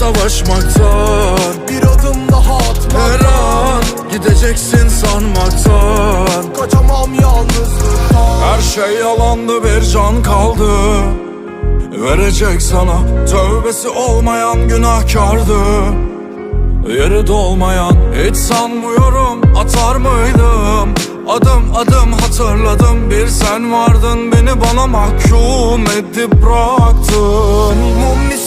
bıkmadım savaşmaktan Bir adım daha atma Her an gideceksin sanmaktan Kaçamam yalnızlıktan Her şey yalandı bir can kaldı. Verecek sana tövbesi olmayan günahkardı. Yeri dolmayan hiç sanmıyorum atar mıydım? Adım adım hatırladım bir sen vardın Beni bana mahkum edip bıraktın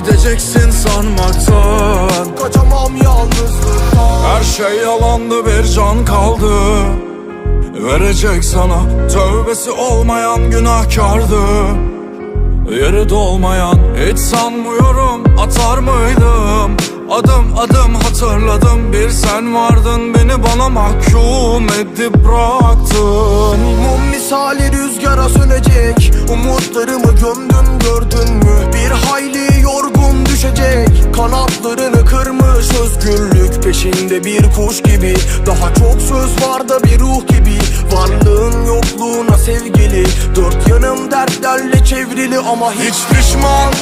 gideceksin sanmaktan. Kaçamam yalnızlıktan. Her şey yalandı bir can kaldı. Verecek sana tövbesi olmayan günahkardı. Yeri dolmayan hiç sanmıyorum atar mıydım? Adım adım hatırladım bir sen vardın Beni bana mahkum edip bıraktın. Mum misali rüzgara sönecek Umutlarımı gömdüm gördün mü? Bir hayli Kanatlarını kırmış özgürlük Peşinde bir kuş gibi. Daha çok söz var da bir ruh gibi. Varlığın yokluğuna sevgili. Dört yanım dertlerle çevrili ama hiç pişman